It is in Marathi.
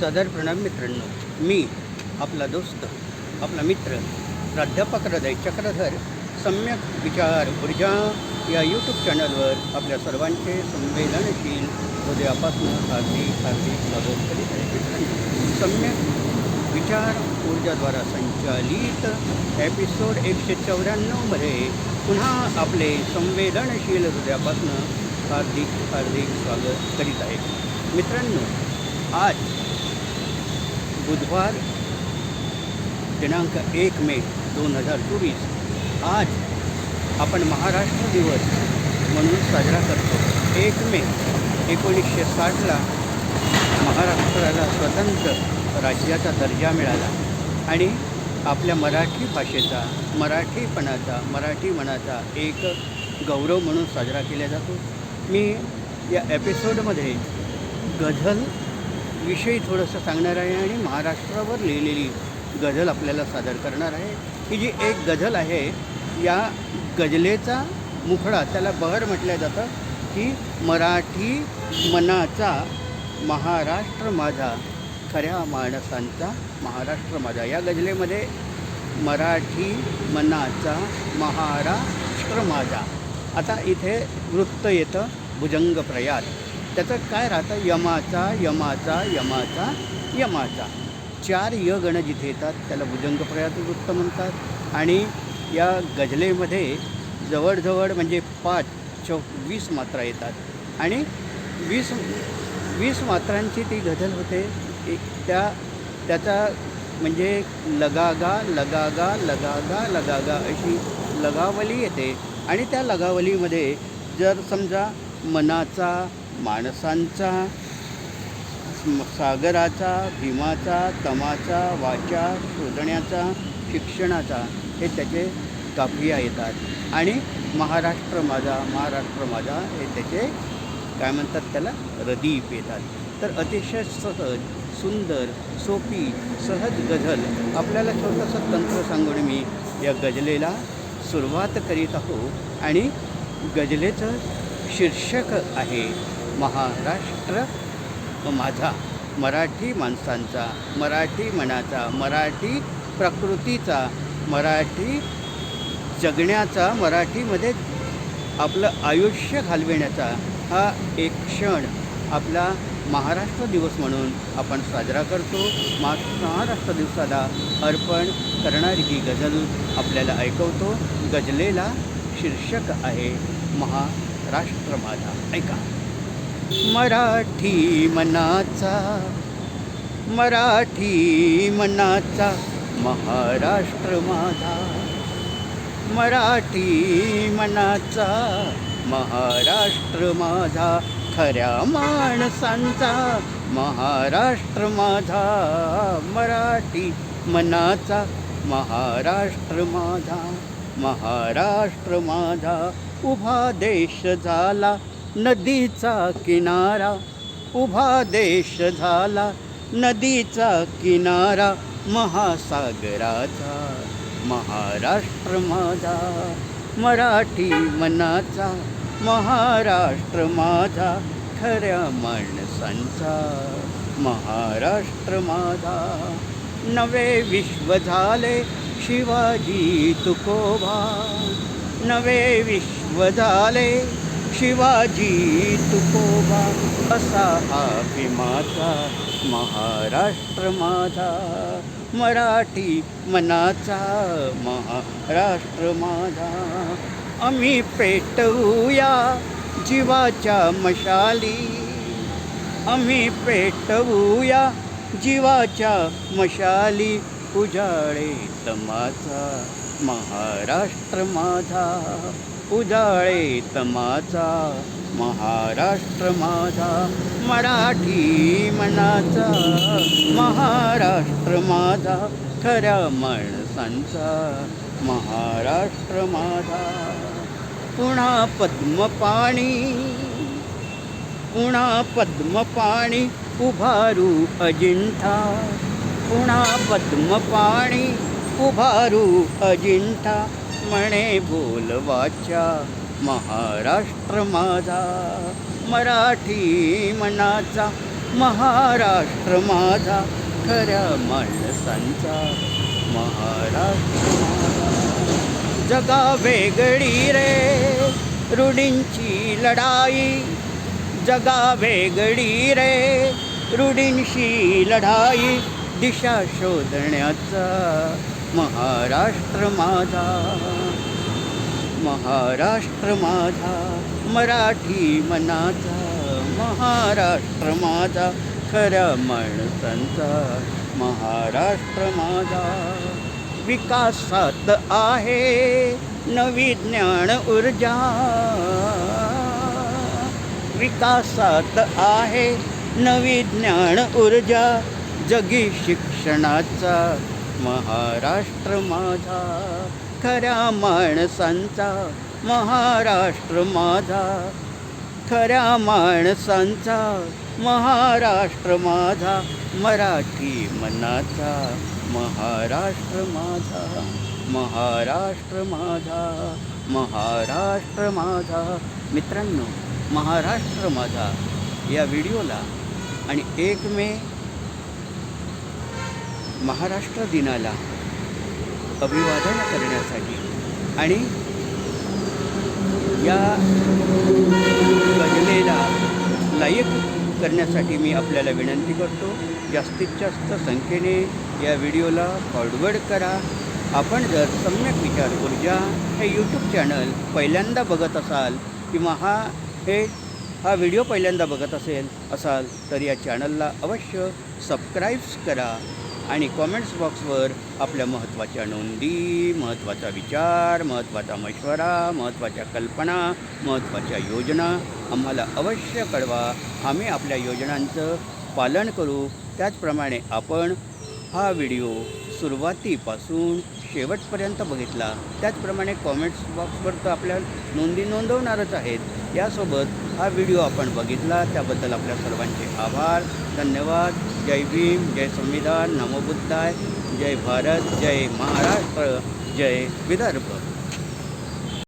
सदर प्रणाम मित्रांनो. मी आपला दोस्त आपला मित्र प्राध्यापक हृदय चक्रधर सम्यक विचार ऊर्जा या यूट्यूब चॅनलवर आपल्या सर्वांचे संवेदनशील हृदयापासून हार्दिक हार्दिक स्वागत करीत आहे मित्रांनो. सम्यक विचार ऊर्जाद्वारा संचालित एपिसोड एकशे चौऱ्याण्णवमध्ये पुन्हा आपले संवेदनशील हृदयापासून हार्दिक हार्दिक स्वागत करीत आहे. मित्रांनो आज बुधवार दिनांक एक मे दोन हजार चोवीस. आज आपण महाराष्ट्र दिवस म्हणून साजरा करतो. एक मे एकोणीसशे साठला महाराष्ट्राला स्वतंत्र राज्याचा दर्जा मिळाला आणि आपल्या मराठी भाषेचा मराठीपणाचा मराठी मनाचा एक गौरव म्हणून साजरा केला जातो. मी या एपिसोडमध्ये गझल विषयी थोडंसं सांगणार आहे आणि महाराष्ट्रावर लिहिलेली गझल आपल्याला सादर करणार आहे. ही जी एक गझल आहे या गझलेचा मुखडा त्याला बहर म्हटलं जातं की मराठी मनाचा महाराष्ट्र माझा खऱ्या माणसांचा महाराष्ट्र माझा. या गझलेमध्ये मराठी मनाचा महाराष्ट्र माझा. आता इथे वृत्त येतं भुजंग प्रयात त्याचं काय राहतं? यमाचा यमाचा यमाचा यमाचा. चार य गण जिथे येतात त्याला भुजंग प्रयात वृत्त म्हणतात. आणि या गजलेमध्ये जवळजवळ म्हणजे पाच चौ वीस मात्रा येतात. आणि वीस वीस मात्रांची ती गझल होते. एक त्या त्याचा म्हणजे लगागा लगागा लगागा लगागा अशी लगावली येते. आणि त्या लगावलीमध्ये जर समजा मनाचा माणसांचा सागराचा भीमाचा तमाचा वाचा शोधण्याचा शिक्षणाचा हे त्याचे काफिया येतात. आणि महाराष्ट्र माझा महाराष्ट्र माझा हे त्याचे काय म्हणतात त्याला रदीप येतात. तर अतिशय सहज सुंदर सोपी सहज गझल आपल्याला छोटंसं तंत्र सांगून मी या गजलेला सुरुवात करीत आहो. आणि गजलेचं शीर्षक आहे महाराष्ट्र माझा मराठी माणसांचा मराठी मनाचा मराठी प्रकृतीचा मराठी जगण्याचा मराठीमध्ये आपलं आयुष्य घालविण्याचा हा एक क्षण आपला महाराष्ट्र दिवस म्हणून आपण साजरा करतो. मा महाराष्ट्र दिवसाला अर्पण करणारी ही गझल आपल्याला ऐकवतो. गजलेला शीर्षक आहे महाराष्ट्र माझा. ऐका. मराठी मनाचा मराठी मनाचा महाराष्ट्र माझा. मराठी मनाचा महाराष्ट्र माझा खऱ्या माणसांचा महाराष्ट्र माझा. मराठी मनाचा महाराष्ट्र माझा महाराष्ट्र माझा. उभा देश झाला नदीचा किनारा उभा देश झाला. नदीचा किनारा महासागराचा महाराष्ट्र माझा. मराठी मनाचा महाराष्ट्र माझा. खऱ्या माणसांचा महाराष्ट्र माझा. नवे विश्व झाले शिवाजी तुकोबा. नवे विश्व झाले शिवाजी तुकोबा असा हा भीमाचा महाराष्ट्र माझा. मराठी मनाचा महाराष्ट्र माझा. आम्ही पेटवूया जीवाच्या मशाली. आम्ही पेटवूया जीवाच्या मशाली. उजाळे तमाचा महाराष्ट्र माझा उजाळेत तमाचा महाराष्ट्र माझा मराठी मनाचा. महाराष्ट्र माझा खऱ्या माणसांचा. महाराष्ट्र माझा पुन्हा पद्मपाणी पुन्हा पद्मपाणी उभारू अजिंठा. पुन्हा पद्मपाणी उभारू अजिंठा म्हणे बोलवाच्या महाराष्ट्र माझा. मराठी मनाचा महाराष्ट्र माझा. खऱ्या माणसांचा महाराष्ट्र जगा वेगळी रे रुढींची लढाई. जगा वेगळी रे रुढींशी लढाई. दिशा शोधण्याचा महाराष्ट्र माझा. महाराष्ट्र माझा मराठी मनाचा. महाराष्ट्र माझा खऱ्या माणसांचा. महाराष्ट्र माझा विकासात आहे नवी ज्ञान ऊर्जा. विकासात आहे नवी ज्ञान ऊर्जा. जगी शिक्षणाचा महाराष्ट्र माझा खऱ्या माणसांचा महाराष्ट्र माझा खऱ्या माणसांचा महाराष्ट्र माझा मराठी मनाचा महाराष्ट्र माझा महाराष्ट्र माझा महाराष्ट्र माझा. मित्रांनो महाराष्ट्र माझा या व्हिडिओला आणि एक मे महाराष्ट्र दिनाला अभिवादन करण्यासाठी. आणि या गजलेला लाईक करण्यासाठी मी आपल्याला विनंती करतो जास्तीत जास्त संख्येने या व्हिडिओला फॉरवर्ड करा. आपण जर सम्यक विचार ऊर्जा हे यूट्यूब चॅनल पहिल्यांदा बघत असाल किंवा हा हे हा व्हिडिओ पहिल्यांदा बघत असेल असाल तर या चॅनलला अवश्य सबस्क्राईब्स करा. आणि कॉमेंट्स बॉक्सवर आपल्या महत्त्वाच्या नोंदी महत्त्वाचा विचार महत्त्वाचा मशवरा महत्त्वाच्या कल्पना महत्त्वाच्या योजना आम्हाला अवश्य कळवा. आम्ही आपल्या योजनांचं पालन करू. त्याचप्रमाणे आपण हा व्हिडिओ सुरुवातीपासून शेवटपर्यंत बघितला. त्याचप्रमाणे कॉमेंट्स बॉक्सवर तर आपल्या नोंदी नोंदवणारच आहेत. यासोबत हा व्हिडिओ आपण बघितला त्याबद्दल आपल्या सर्वांचे आभार. धन्यवाद. जय भीम जय संविधान. नमोबुद्धाय जय भारत जय महाराष्ट्र जय विदर्भ.